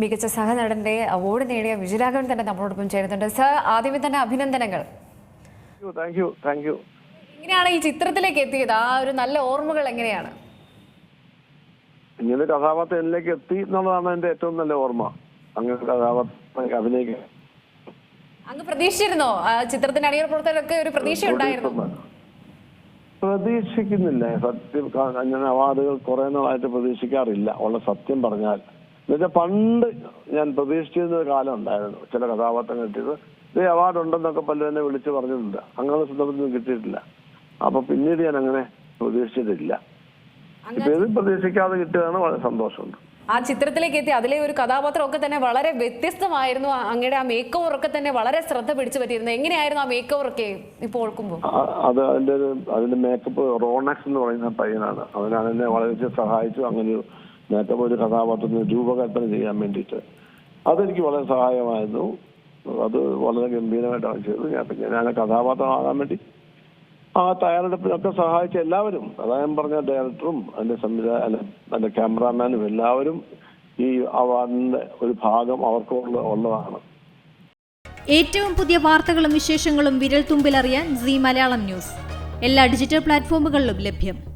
മികച്ച സഹനടന്റെ അവാർഡ് നേടിയ വിജയരാഘവൻ തന്നെ നമ്മളോടൊപ്പം ചേരുന്നുണ്ട്. സർ ആദ്യമേ തന്നെ അഭിനന്ദനങ്ങൾ. എങ്ങനെയാണ് ഈ ചിത്രത്തിലേക്ക് എത്തിയത്. ആ ഒരു നല്ല ഓർമ്മകൾ എങ്ങനെയാണ്? ഇങ്ങനെ കഥാപാത്രത്തിലേക്ക് എത്തി എന്നുള്ളതാണ് എന്റെ ഏറ്റവും നല്ല ഓർമ്മ. അങ്ങനെ കഥാപാത്രം അഭിനയിക്കാൻ. അങ്ങ് പ്രതീക്ഷിച്ചിരുന്നോ? ചിത്രത്തിന്റെ അണിയർ പുറത്തൊക്കെ ഒരു പ്രതീക്ഷ ഉണ്ടായിരുന്നു. പ്രതീക്ഷിക്കുന്നില്ല സത്യം ഞാൻ അവാർഡുകൾ കുറെ നാളായിട്ട് പ്രതീക്ഷിക്കാറില്ല ഉള്ള സത്യം പറഞ്ഞാൽ എന്നുവെച്ചാൽ പണ്ട് ഞാൻ പ്രതീക്ഷിച്ചിരുന്ന ഒരു കാലം ഉണ്ടായിരുന്നു. ചില കഥാപാത്രങ്ങൾ കിട്ടിയത് ഇത് അവാർഡ് ഉണ്ടെന്നൊക്കെ പലരും എന്നെ വിളിച്ചു പറഞ്ഞിട്ടുണ്ട്. അങ്ങനെ സന്ദർഭത്തിൽ കിട്ടിയിട്ടില്ല. അപ്പൊ പിന്നീട് ഞാൻ അങ്ങനെ പ്രതീക്ഷിച്ചിട്ടില്ല. ഇപ്പൊ ഇത് പ്രതീക്ഷിക്കാതെ കിട്ടുകയാണ് വളരെ സന്തോഷമുണ്ട്. ആ ചിത്രത്തിലേക്ക് എത്തി. അതിലെ ഒരു കഥാപാത്രം ഒക്കെ തന്നെ വളരെ വ്യത്യസ്തമായിരുന്നു. അങ്ങയുടെ ആ മേക്ക് ഓവർ ഒക്കെ തന്നെ വളരെ ശ്രദ്ധ പിടിച്ചു പറ്റിയിരുന്നു. എങ്ങനെയായിരുന്നു ആ മേക്ക് ഓവർ ഒക്കെ ഇപ്പോൾ ഓർക്കുമ്പോൾ അത് അതിന്റെ ഒരു അതിന്റെ മേക്കപ്പ് റോണക്സ് എന്ന് പറയുന്ന പയ്യനാണ്. അവനാണ് എന്നെ വളരെ സഹായിച്ചു. അങ്ങനെ ഒരു മേക്കപ്പ് ഒരു കഥാപാത്രത്തിന് രൂപകൽപ്പന ചെയ്യാൻ വേണ്ടിയിട്ട്. അതെനിക്ക് വളരെ സഹായമായിരുന്നു. അത് വളരെ ഗംഭീരമായിട്ടാണ് ചെയ്തത് ഞാൻ പിന്നെ ഞാൻ കഥാപാത്രമാകാൻ വേണ്ടി ആ തയ്യാറെടുപ്പിനൊക്കെ സഹായിച്ച എല്ലാവരും അതാ ഞാൻ പറഞ്ഞ ഡയറക്ടറും അതിന്റെ അല്ല അതിന്റെ ക്യാമറാമാനും എല്ലാവരും ഈ അവാർഡിന്റെ ഒരു ഭാഗം അവർക്കുള്ള ഉള്ളതാണ്. ഏറ്റവും പുതിയ വാർത്തകളും വിശേഷങ്ങളും വിരൽ തുമ്പിലറിയാൻ സി മലയാളം ന്യൂസ്. എല്ലാ ഡിജിറ്റൽ പ്ലാറ്റ്ഫോമുകളിലും ലഭ്യം.